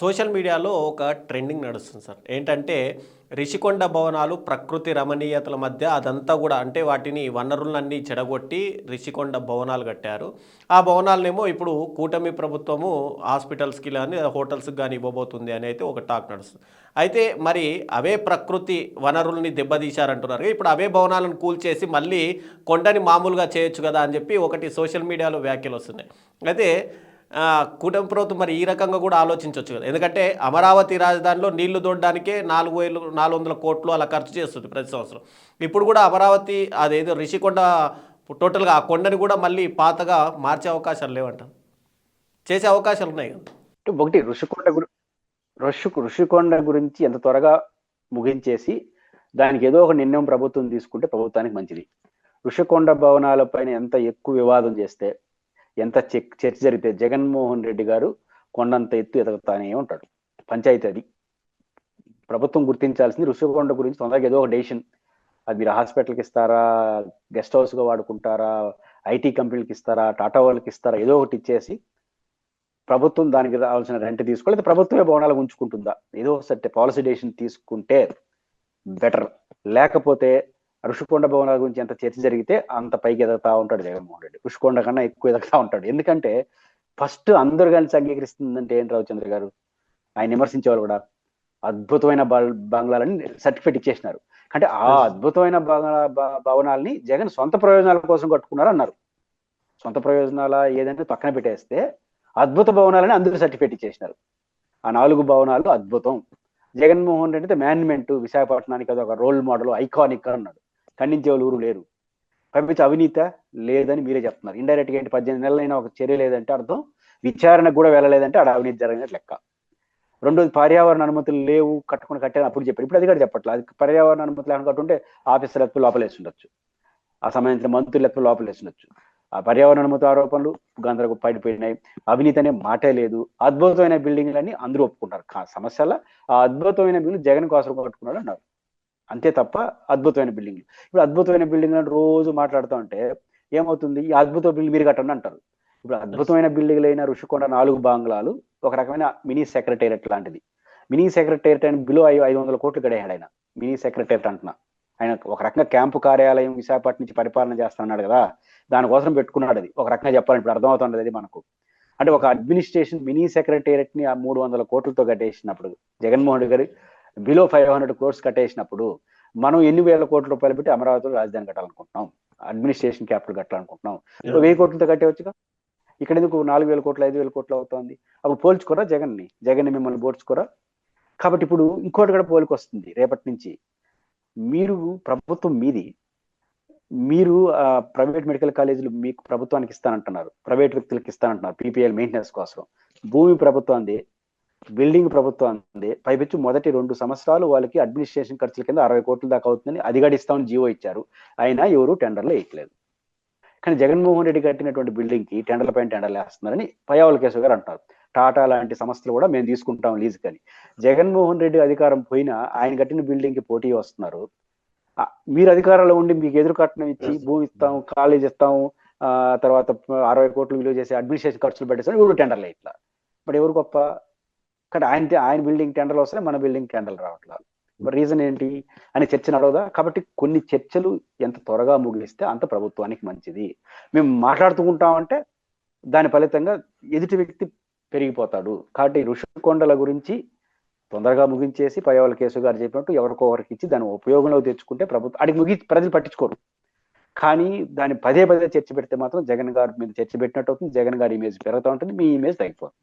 Social మీడియాలో ఒక trending నడుస్తుంది సార్. ఏంటంటే రిషికొండ భవనాలు ప్రకృతి రమణీయతల మధ్య అదంతా కూడా అంటే వాటిని వనరులన్నీ చెడగొట్టి రిషికొండ భవనాలు కట్టారు. ఆ భవనాలనేమో ఇప్పుడు కూటమి ప్రభుత్వము హాస్పిటల్స్కి కానీ హోటల్స్కి కానీ ఇవ్వబోతుంది అని అయితే ఒక టాక్ నడుస్తుంది. అయితే మరి అవే ప్రకృతి వనరుల్ని దెబ్బతీశారంటున్నారు ఇప్పుడు అవే భవనాలను కూల్చేసి మళ్ళీ కొండని మామూలుగా చేయొచ్చు కదా అని చెప్పి ఒకటి సోషల్ మీడియాలో వ్యాఖ్యలు వస్తున్నాయి. అయితే కూటమి ప్రభుత్వం మరి ఈ రకంగా కూడా ఆలోచించవచ్చు కదా. ఎందుకంటే అమరావతి రాజధానిలో నీళ్ళు దొడ్డానికే నాలుగు వేలు నాలుగు వందల కోట్లు అలా ఖర్చు చేస్తుంది ప్రతి సంవత్సరం. ఇప్పుడు కూడా అమరావతి అదేదో రిషికొండ టోటల్గా ఆ కొండని కూడా మళ్ళీ పాతగా మార్చే అవకాశాలు లేవంట. చేసే అవకాశాలు ఉన్నాయి కదా. ఒకటి ఋషికొండ గురి ఋషి ఋషికొండ గురించి ఎంత త్వరగా ముగించేసి దానికి ఏదో ఒక నిర్ణయం ప్రభుత్వం తీసుకుంటే ప్రభుత్వానికి మంచిది. ఋషికొండ భవనాలపైన ఎంత ఎక్కువ వివాదం చేస్తే ఎంత చెక్ చర్చ జరిగితే జగన్మోహన్ రెడ్డి గారు కొండంత ఎత్తు ఎదగతానే ఉంటాడు. పంచాయతీ అది. ప్రభుత్వం గుర్తించాల్సింది ఋషికొండ గురించి తొందరగా ఏదో ఒక డెసిషన్. అది మీరు హాస్పిటల్కి ఇస్తారా గెస్ట్ హౌస్గా వాడుకుంటారా ఐటీ కంపెనీలకి ఇస్తారా టాటా వాళ్ళకి ఇస్తారా ఏదో ఒకటి ఇచ్చేసి ప్రభుత్వం దానికి రావాల్సిన రెంట్ తీసుకోవాలి ప్రభుత్వమే భవనాలు ఉంచుకుంటుందా? ఏదో సరే పాలసీ డెసిషన్ తీసుకుంటే బెటర్ లేకపోతే ఋషికొండ భవనాల గురించి ఎంత చర్చ జరిగితే అంత పైకి ఎదుగుతా ఉంటాడు జగన్మోహన్ రెడ్డి. ఋషికొండ కన్నా ఎక్కువ ఎదుగుతా ఉంటాడు. ఎందుకంటే ఫస్ట్ అందరు కలిసి అంగీకరిస్తుందంటే ఏంటి రామచంద్ర గారు? ఆయన విమర్శించేవాళ్ళు కూడా అద్భుతమైన బంగ్లాలని సర్టిఫికేట్ ఇచ్చేసినారు. అంటే ఆ అద్భుతమైన భవనాల్ని జగన్ సొంత ప్రయోజనాల కోసం కట్టుకున్నారు అన్నారు. సొంత ప్రయోజనాల ఏదంటే పక్కన పెట్టేస్తే అద్భుత భవనాలని అందరూ సర్టిఫికేట్ ఇచ్చేసినారు. ఆ నాలుగు భవనాలు అద్భుతం. జగన్మోహన్ రెడ్డి మేనేజ్మెంట్ విశాఖపట్నానికి అది ఒక రోల్ మోడల్ ఐకానిక్ అన్నాడు. ఖండించే వాళ్ళు ఊరు లేరు. పంపించే అవినీత లేదని మీరే చెప్తున్నారు. ఇండైరెక్ట్గా ఏంటి? పద్దెనిమిది నెలలైనా ఒక చర్య లేదంటే అర్థం. విచారణకు కూడా వెళ్ళలేదంటే ఆడ అవినీతి జరిగినట్టు లెక్క. రెండోది పర్యావరణ అనుమతులు లేవు కట్టుకుని కట్టాను అప్పుడు చెప్పారు. ఇప్పుడు అది కూడా చెప్పట్లేదు అది పర్యావరణ అనుమతులు ఏమైనా కట్టుంటే ఆఫీసర్ లెక్క లోపలేసి ఉండొచ్చు ఆ సంబంధించిన మంత్రులు లెక్క లోపలేసి ఉండొచ్చు ఆ పర్యావరణ అనుమతి ఆరోపణలు గందరకు పడిపోయినాయి. అవినీతి అనే మాటే లేదు. అద్భుతమైన బిల్డింగ్లన్నీ అందరూ ఒప్పుకుంటారు సమస్యల ఆ అద్భుతమైన బిల్డింగ్ జగన్ కోసం కట్టుకున్నాడు అన్నారు. అంతే తప్ప అద్భుతమైన బిల్డింగ్లు. ఇప్పుడు అద్భుతమైన బిల్డింగ్ అని రోజు మాట్లాడుతూ ఉంటే ఏమవుతుంది? ఈ అద్భుత బిల్డింగ్ మీరు కట్టండి అంటారు. ఇప్పుడు అద్భుతమైన బిల్డింగ్లు అయిన ఋషికొండ నాలుగు బాంగ్లాలు ఒక రకమైన మినీ సెక్రటేరియట్ లాంటిది. మినీ సెక్రటేరియట్ అని బిలో ఐదు ఐదు వందల కోట్లు గడేయాడు ఆయన. మినీ సెక్రటేరియట్ అంటున్నా. ఆయన ఒక రకంగా క్యాంపు కార్యాలయం విశాఖపట్నం నుంచి పరిపాలన చేస్తున్నాడు కదా దానికోసం పెట్టుకున్నాడు అది. ఒక రకంగా చెప్పాలని ఇప్పుడు అర్థమవుతుంది అది మనకు. అంటే ఒక అడ్మినిస్ట్రేషన్ మినీ సెక్రటేరియట్ని ఆ మూడు వందల కోట్లతో కట్టేసినప్పుడు Jaganmohan Reddy garu below five hundred crores కట్టేసినప్పుడు మనం ఎన్ని వేల కోట్ల రూపాయలు పెట్టి అమరావతిలో రాజధాని కట్టాలనుకుంటున్నాం? Administration capital కట్టాలనుకుంటున్నాం. ఇప్పుడు వెయ్యి కోట్లతో కట్టేవచ్చుగా? ఇక్కడ ఎందుకు నాలుగు వేల కోట్లు ఐదు వేల కోట్లు అవుతుంది? అప్పుడు పోల్చుకోరా జగన్ని? జగన్ మిమ్మల్ని పోల్చుకోరా కాబట్టి ఇప్పుడు ఇంకోటి కూడా పోలికి వస్తుంది రేపటి నుంచి. మీరు ప్రభుత్వం మీది మీరు ప్రైవేట్ మెడికల్ కాలేజీలు మీకు ప్రభుత్వానికి ఇస్తానంటున్నారు. ప్రైవేట్ వ్యక్తులకు ఇస్తానంటున్నారు. పీపీఎల్ మెయింటెనెన్స్ కోసం. భూమి ప్రభుత్వాన్ని బిల్డింగ్ ప్రభుత్వాన్ని పైపెచ్చు మొదటి రెండు సంవత్సరాలు వాళ్ళకి అడ్మినిస్ట్రేషన్ ఖర్చుల కింద అరవై కోట్ల దాకా అవుతుందని అది గడిస్తామని జీవో ఇచ్చారు. అయినా ఎవరు టెండర్లు వేయట్లేదు. కానీ జగన్మోహన్ రెడ్డి కట్టినటువంటి బిల్డింగ్కి టెండర్ల పైన టెండర్లు వేస్తున్నారని పయ్యావుల కేశవ్ గారు అంటారు. టాటా లాంటి సంస్థలు కూడా మేము తీసుకుంటాం లీజ్ కానీ. జగన్మోహన్ రెడ్డి అధికారం పోయినా ఆయన కట్టిన బిల్డింగ్కి పోటీ వస్తున్నారు. మీరు అధికారంలో ఉండి మీకు ఎదురు కట్నం ఇచ్చి భూమి ఇస్తాం కాలేజ్ ఇస్తాం ఆ తర్వాత అరవై కోట్లు విలువ చేసి అడ్మినిస్ట్రేషన్ ఖర్చులు పెట్టేస్తాం ఎవరు టెండర్లు ఇట్లా మరి ఎవరు గొప్ప? కానీ ఆయన ఆయన బిల్డింగ్ టెండర్లు వస్తాయి మన బిల్డింగ్ టెండర్లు రావట్లేదు. రీజన్ ఏంటి అని చర్చ నడవదా? కాబట్టి కొన్ని చర్చలు ఎంత త్వరగా ముగిస్తే అంత ప్రభుత్వానికి మంచిది. మేము మాట్లాడుతుంటామంటే దాని ఫలితంగా ఎదుటి వ్యక్తి పెరిగిపోతాడు. కాబట్టి ఋషికొండల గురించి తొందరగా ముగించేసి పయ్యవల కేసు గారు చెప్పినట్టు ఎవరికో ఒకరికి ఇచ్చి దాని ఉపయోగంలో తెచ్చుకుంటే ప్రభుత్వం అడిగి ముగి ప్రజలు పట్టించుకోరు. కానీ దాన్ని పదే పదే చర్చ పెడితే మాత్రం జగన్ గారి మీద చర్చ పెట్టినట్టు అవుతుంది జగన్ గారి ఇమేజ్ పెరుగుతూ ఉంటుంది మీ ఇమేజ్ తగ్గిపోతుంది.